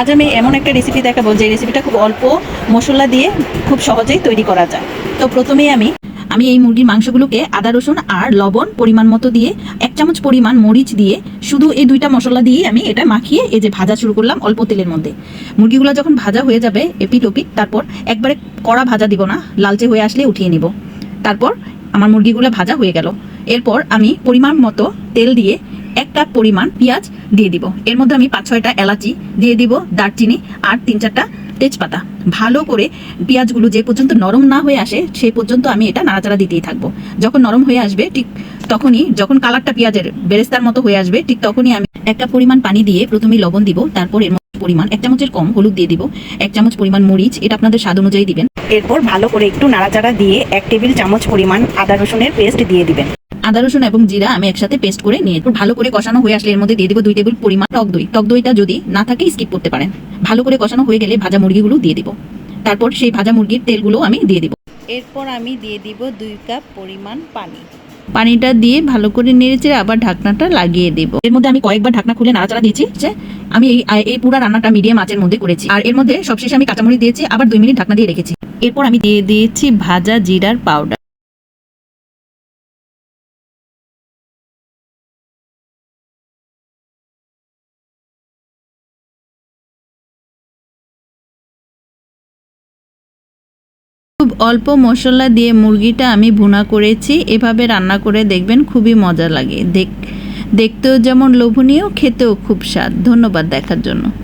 আজ আমি এমন একটা রেসিপি দেখাবো যে রেসিপিটা খুব অল্প মশলা দিয়ে খুব সহজেই তৈরি করা যায়। তো প্রথমেই আমি আমি এই মুরগির মাংসগুলোকে আদা, রসুন আর লবণ পরিমাণ মতো দিয়ে এক চামচ পরিমাণ মরিচ দিয়ে শুধু এই দুইটা মশলা দিয়ে আমি এটা মাখিয়ে এই যে ভাজা শুরু করলাম অল্প তেলের মধ্যে। মুরগিগুলো যখন ভাজা হয়ে যাবে এপিট ওপিট তারপর একবারে কড়া ভাজা দিব না, লালচে হয়ে আসলে উঠিয়ে নিব। তারপর আমার মুরগিগুলো ভাজা হয়ে গেল। এরপর আমি পরিমাণ মতো তেল দিয়ে এক কাপ পরিমাণ পেঁয়াজ দিয়ে দিব। এর মধ্যে আমি পাঁচ, ছয়টা এলাচি দিয়ে দিব, দারচিনি আর তিন, চারটা তেজপাতা। ভালো করে পেঁয়াজগুলো যে পর্যন্ত নরম না হয়ে আসে সেই পর্যন্ত আমি এটা নাড়াচাড়া দিতেই থাকব। যখন নরম হয়ে আসবে, ঠিক তখনই যখন কালারটা পেঁয়াজের বেরেস্তার মতো হয়ে আসবে, ঠিক তখনই আমি একটা পরিমাণ পানি দিয়ে প্রথমে লবণ দিব, তারপর এর পরিমাণ এক চামচের কম হলুদ দিয়ে দিব, এক চামচ পরিমাণ মরিচ, এটা আপনাদের স্বাদ অনুযায়ী দিবেন। এরপর ভালো করে একটু নাড়াচাড়া দিয়ে এক টেবিল চামচ পরিমাণ আদা রসুনের পেস্ট দিয়ে দিবেন। আদা রসুন এবং জিরা আমি একসাথে পেস্ট করে নিয়ে ভালো করে কষানো হয়ে আসলে এর মধ্যে দিয়ে দিব দুই টেবিল পরিমাণ টক দই। টক দইটা যদি না থাকে স্কিপ করতে পারেন। ভালো করে কষানো হয়ে গেলে ভাজা মুরগিগুলো দিয়ে দিব। তারপর সেই ভাজা মুরগির তেলগুলো আমি দিয়ে দিব। এরপর আমি দিয়ে দিব দুই কাপ পরিমাণ পানি। পানিটা দিয়ে ভালো করে নেড়েচেড়ে আবার ঢাকনাটা লাগিয়ে দেব। এর মধ্যে আমি কয়েকবার ঢাকনা খুলে নাড়াচাড়া দিয়েছি। যে আমি এই এই পুরো রান্নাটা মিডিয়াম আঁচের মধ্যে করেছি। আর এর মধ্যে সবশেষে আমি কাঁচামরিচ দিয়েছি আবার দুই মিনিট ঢাকনা দিয়ে রেখেছি। এরপর আমি দিয়ে দিয়েছি ভাজা জিরার পাউডার অল্প মশলা দিয়ে মুরগিটা আমি ভুনা করেছি। এভাবে রান্না করে দেখবেন খুবই মজা লাগে। দেখ, দেখতেও যেমন লোভনীয়, খেতেও খুব স্বাদ। ধন্যবাদ দেখার জন্য।